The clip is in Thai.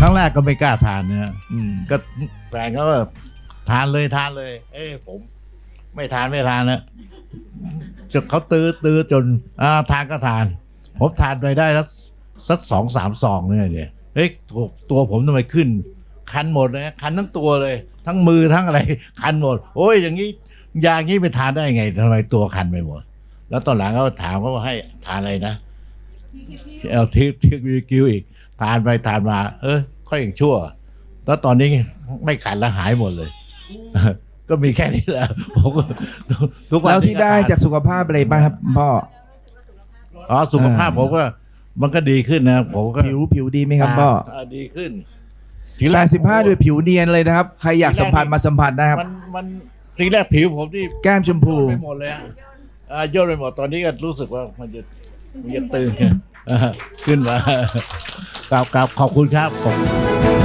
ครั้งแรกก็ไม่กล้าทานนะฮะอืมก็แฟนเขาก็ทานเลยทานเลย เอ้ยผม ไม่ทานไม่ทานนะจนเขาตื้อตื้อจนอ่าทานก็ทาน ผมทานไปได้สักสักสองสามซองเนี่ยเนี่ยเฮ้ยตัวตัวผมทำไมขึ้น คันหมดเลยนะคันทั้งตัวเลย ทั้งมือทั้งอะไร คันหมด โอ้ยอย่างนี้ยาอย่างนี้ไปทานได้ไงทำไมตัวคันไปหมด แล้วตอนหลังเขาถามเขาว่าให้ทานอะไรนะ เอลทิปทิปวิคิวอีก ทานไปทานมา เออค่อยอย่างชั่ว แล้วตอนนี้ไม่ขันแล้วหายหมดเลย ก็มีแค่นี้แหละผมก็ทุกวันแล้วที่ได้จากสุขภาพอะไรบ้างครับพ่ออ๋อสุขภาพผมก็มันก็ดีขึ้นนะผมก็ผิวผิวดีไหมครับพ่อาดีขึ้นแปดสิบห้าด้วยผิวเนียนเลยนะครับ ใครอยากสัมผัสมาสัมผัสนะครับ มันมันทีแรกผิวผมที่แก้มชมพูย่นไปหมดเลยอะอ่าย่นไปหมดตอนนี้ก็รู้สึกว่ามันจะมันจะตึงอ่าขึ้นมา กราบกราบขอบคุณครับขอบคุณ